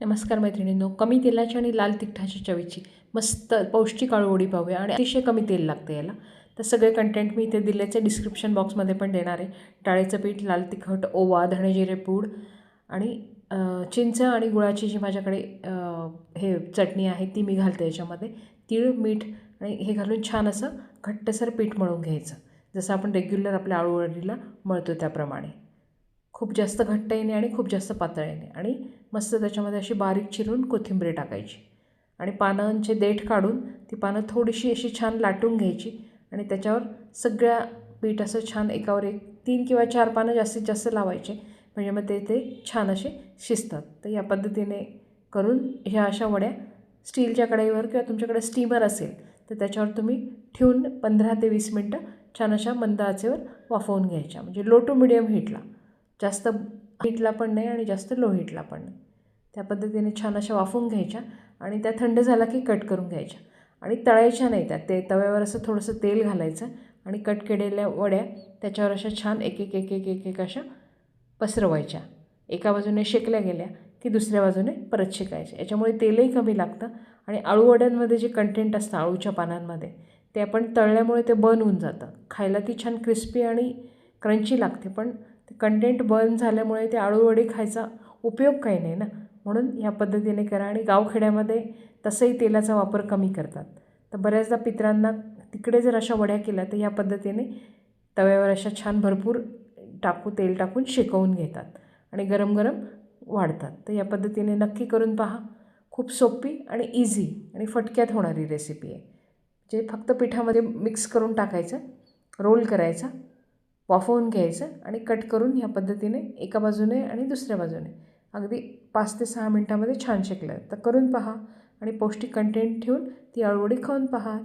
नमस्कार मैत्रिणींनो कमी तेलाची आणि लाल तिखटाच्या चवीची मस्त पौष्टिक आळूवडी पाहूया आणि अतिशय कमी तेल लागतं याला. तर सगळे कंटेंट मी इथे दिल्याचे डिस्क्रिप्शन बॉक्समध्ये पण देणार आहे. डाळीचं पीठ लाल तिखट ओवा धणेजिरे पूड आणि चिंच आणि गुळाची जी माझ्याकडे हे चटणी आहे ती मी घालते याच्यामध्ये. तीळ मीठ आणि हे घालून छान असं घट्टसर पीठ मळून घ्यायचं. जसं आपण रेग्युलर आपल्या आळूवडीला मळतो त्याप्रमाणे. खूप जास्त घट्ट येणे आणि खूप जास्त पातळ येणे आणि मस्त त्याच्यामध्ये अशी बारीक चिरून कोथिंबीर टाकायची. आणि पानांचे देठ काढून ती पानं थोडीशी अशी छान लाटून घ्यायची. आणि त्याच्यावर सगळ्या पीठ असं छान एकावर एक तीन किंवा चार पानं जास्तीत जास्त लावायचे. म्हणजे मग ते ते छान असे शिजतात. तर या पद्धतीने करून ह्या अशा वड्या स्टीलच्या कढईवर किंवा तुमच्याकडे स्टीमर असेल तर त्याच्यावर तुम्ही ठेवून पंधरा ते वीस मिनटं छान अशा मंद आचेवर वाफवून घ्यायच्या. म्हणजे लो टू मिडियम हीटला जास्त हीटला पण नाही आणि जास्त लो हीटला पण नाही. त्या पद्धतीने छान अशा वाफवून घ्यायच्या आणि त्या थंड झाला की कट करून घ्यायच्या. आणि तळायच्या नाही त्या ते तव्यावर असं थोडंसं तेल घालायचं आणि कट केलेल्या वड्या त्याच्यावर अशा छान एक एक एक एक एक एक अशा पसरवायच्या. एका बाजूने शेकल्या गेल्या की दुसऱ्या बाजूने परत शेकायच्या. याच्यामुळे तेलही कमी लागतं आणि आळूवड्यांमध्ये जे कंटेंट असतं आळूच्या पानांमध्ये ते आपण तळल्यामुळे ते बर्न होऊन जातं. खायला ती छान क्रिस्पी आणि क्रंची लागते पण ते कंटेंट बर्न झाल्यामुळे ते आळूवडी खायचा उपयोग काही नाही ना. म्हणून ह्या पद्धतीने करा आणि गावखेड्यामध्ये तसंही तेलाचा वापर कमी करतात. तर बऱ्याचदा पित्रांना तिकडे जर अशा वड्या केल्या तर ह्या पद्धतीने तव्यावर अशा छान भरपूर टाकू तेल टाकून शेकवून घेतात आणि गरम गरम वाढतात. तर या पद्धतीने नक्की करून पहा. खूप सोपी आणि इझी आणि फटक्यात होणारी रेसिपी आहे. जे फक्त पिठामध्ये मिक्स करून टाकायचं रोल करायचा वाफवून घ्यायचं आणि कट करून ह्या पद्धतीने एका बाजूने आणि दुसऱ्या बाजूने. अगदी पाच ते सहा मिनटामध्ये छान शेकलं तर करून पहा आणि पौष्टिक कंटेंट ठेवून ती आळूवडी खाऊन पहा.